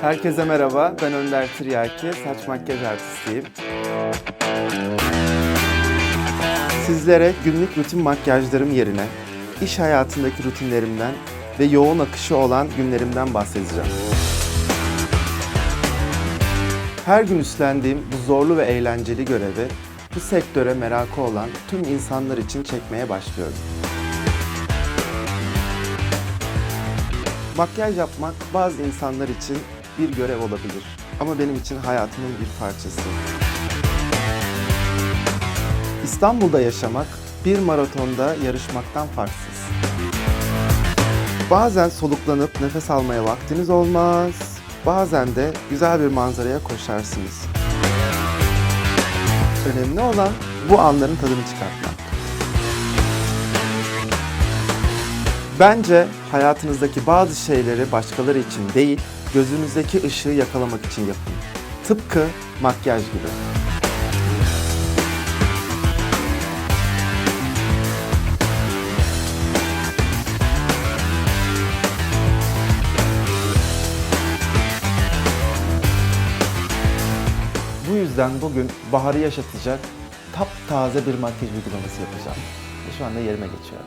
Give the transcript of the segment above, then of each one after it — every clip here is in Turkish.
Herkese merhaba, ben Önder Tiryaki, saç makyaj artistiyim. Sizlere günlük rutin makyajlarım yerine iş hayatındaki rutinlerimden ve yoğun akışı olan günlerimden bahsedeceğim. Her gün üstlendiğim bu zorlu ve eğlenceli görevi bu sektöre merakı olan tüm insanlar için çekmeye başlıyorum. Makyaj yapmak bazı insanlar için bir görev olabilir. Ama benim için hayatımın bir parçası. İstanbul'da yaşamak bir maratonda yarışmaktan farksız. Bazen soluklanıp nefes almaya vaktiniz olmaz. Bazen de güzel bir manzaraya koşarsınız. Önemli olan bu anların tadını çıkartmak. Bence hayatınızdaki bazı şeyleri başkaları için değil, gözünüzdeki ışığı yakalamak için yapın. Tıpkı makyaj gibi. Bu yüzden bugün baharı yaşatacak taptaze bir makyaj uygulaması yapacağım. Şu anda yerime geçiyorum.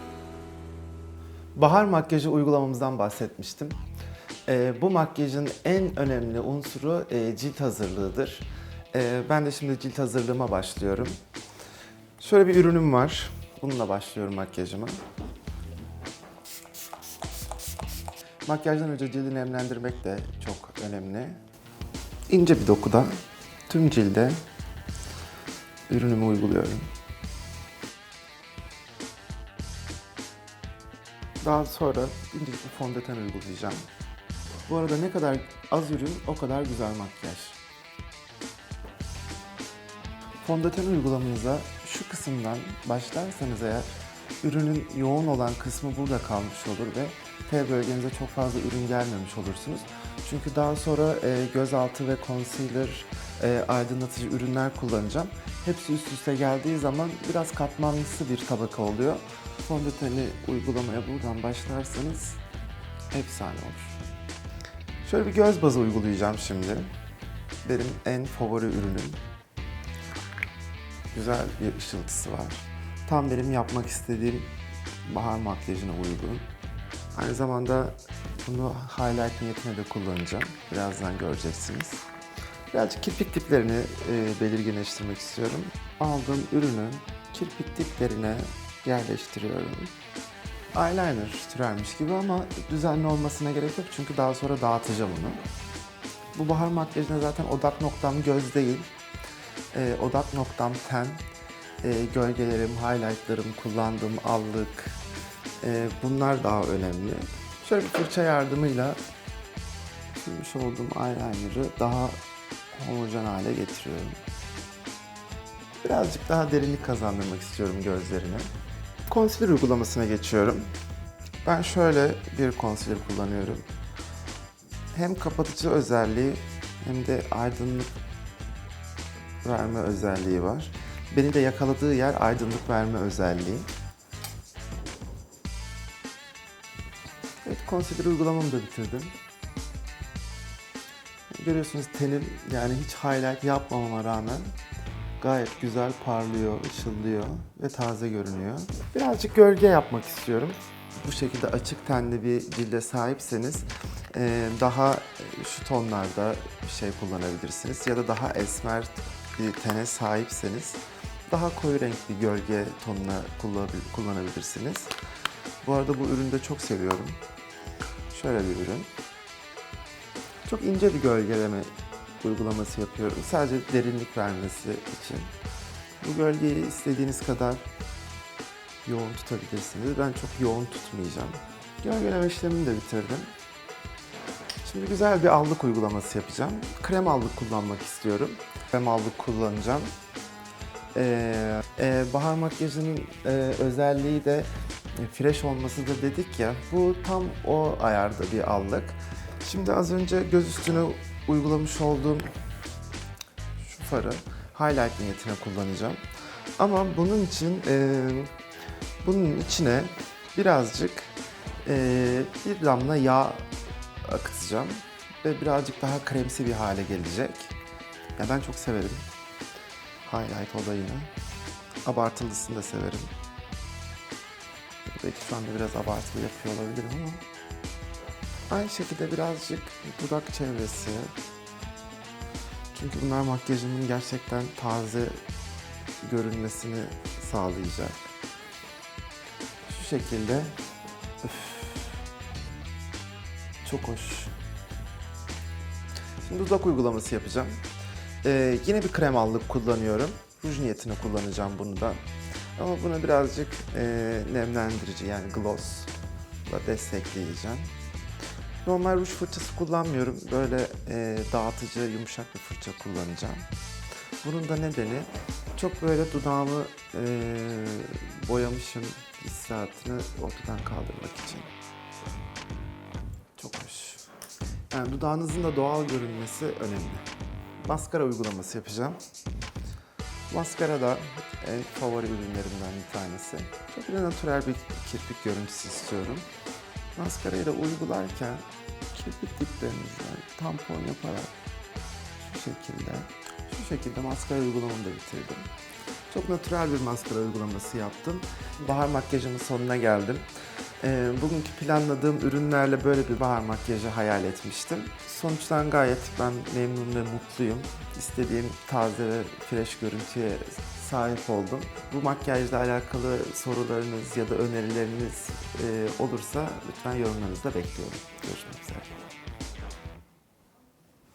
Bahar makyajı uygulamamızdan bahsetmiştim. Ee, bu makyajın en önemli unsuru e, cilt hazırlığıdır. Ee, ben de şimdi cilt hazırlığıma başlıyorum. Şöyle bir ürünüm var. Bununla başlıyorum makyajıma. Makyajdan önce cildi nemlendirmek de çok önemli. İnce bir dokuda tüm cilde ürünümü uyguluyorum. Daha sonra incecik bir fondöten uygulayacağım. Bu arada ne kadar az ürün o kadar güzel makyaj. Fondöten uygulamanıza şu kısımdan başlarsanız eğer ürünün yoğun olan kısmı burada kalmış olur ve T bölgenize çok fazla ürün gelmemiş olursunuz. Çünkü daha sonra e, gözaltı ve concealer, e, aydınlatıcı ürünler kullanacağım. Hepsi üst üste geldiği zaman biraz katmanlısı bir tabaka oluyor. Fondöteni uygulamaya buradan başlarsanız efsane olur. Şöyle bir göz bazı uygulayacağım şimdi. Benim en favori ürünüm. Güzel bir ışıltısı var. Tam benim yapmak istediğim bahar makyajına uygun. Aynı zamanda bunu highlight niyetine de kullanacağım. Birazdan göreceksiniz. Birazcık kirpik diplerini e, belirginleştirmek istiyorum. Aldığım ürünü kirpik diplerine yerleştiriyorum. Eyeliner türermiş gibi ama düzenli olmasına gerek yok çünkü daha sonra dağıtacağım onu. Bu bahar makyajına zaten odak noktam göz değil. E, odak noktam ten, e, gölgelerim, highlightlarım, kullandığım allık, e, bunlar daha önemli. Şöyle bir fırça yardımıyla sürmüş olduğum eyeliner'ı daha homojen hale getiriyorum. Birazcık daha derinlik kazandırmak istiyorum gözlerine. Concealer uygulamasına geçiyorum. Ben şöyle bir concealer kullanıyorum. Hem kapatıcı özelliği hem de aydınlık verme özelliği var. Beni de yakaladığı yer aydınlık verme özelliği. Evet, concealer uygulamamı da bitirdim. Görüyorsunuz tenim yani hiç highlight yapmamama rağmen gayet güzel parlıyor, ışıldıyor ve taze görünüyor. Birazcık gölge yapmak istiyorum. Bu şekilde açık tenli bir cilde sahipseniz eee, daha şu tonlarda bir şey kullanabilirsiniz ya da daha esmer bir tene sahipseniz daha koyu renkli gölge tonuna kullanabil- kullanabilirsiniz. Bu arada bu ürünü de çok seviyorum. Şöyle bir ürün. Çok ince bir gölgeleme uygulaması yapıyorum. Sadece derinlik vermesi için. Bu gölgeyi istediğiniz kadar yoğun tutabilirsiniz. Ben çok yoğun tutmayacağım. Gölgeleme işlemini de bitirdim. Şimdi güzel bir allık uygulaması yapacağım. Krem allık kullanmak istiyorum. Krem allık kullanacağım. Ee, e, bahar makyajının e, özelliği de e, fresh olması da dedik ya. Bu tam o ayarda bir allık. Şimdi az önce göz üstüne uygulamış olduğum şu farı highlight niyetine kullanacağım. Ama bunun için e, bunun içine birazcık e, bir damla yağ akıtacağım. ve birazcık daha kremsi bir hale gelecek. Ya ben çok severim highlight olayını. Abartılısını da severim. Belki şu anda biraz abartılı yapıyor olabilirim ama aynı şekilde birazcık dudak çevresi. Çünkü bunlar makyajımın gerçekten taze görünmesini sağlayacak. Şu şekilde. Üf. Çok hoş. Şimdi dudak uygulaması yapacağım. Ee, yine bir krem allık kullanıyorum. Ruj niyetine kullanacağım bunu da. Ama bunu birazcık e, nemlendirici yani glossla destekleyeceğim. Normal ruj fırçası kullanmıyorum. Böyle e, dağıtıcı, yumuşak bir fırça kullanacağım. Bunun da nedeni çok böyle dudağımı e, boyamışım hissiyatını ortadan kaldırmak için. Çok hoş. Yani dudağınızın da doğal görünmesi önemli. Maskara uygulaması yapacağım. Maskara da en favori ürünlerimden bir tanesi. Çok böyle natürel bir kirpik görüntüsü istiyorum. Maskarayı da uygularken kirpik diplerinizden tampon yaparak şu şekilde, şu şekilde maskara uygulamamı da bitirdim. Çok natürel bir maskara uygulaması yaptım. Bahar makyajımın sonuna geldim. Ee, bugünkü planladığım ürünlerle böyle bir bahar makyajı hayal etmiştim. Sonuçtan gayet ben memnun ve mutluyum. İstediğim taze ve fresh görüntüye sahip oldum. Bu makyajla alakalı sorularınız ya da önerileriniz e, olursa lütfen yorumlarınızda bekliyorum. Görüşmek üzere.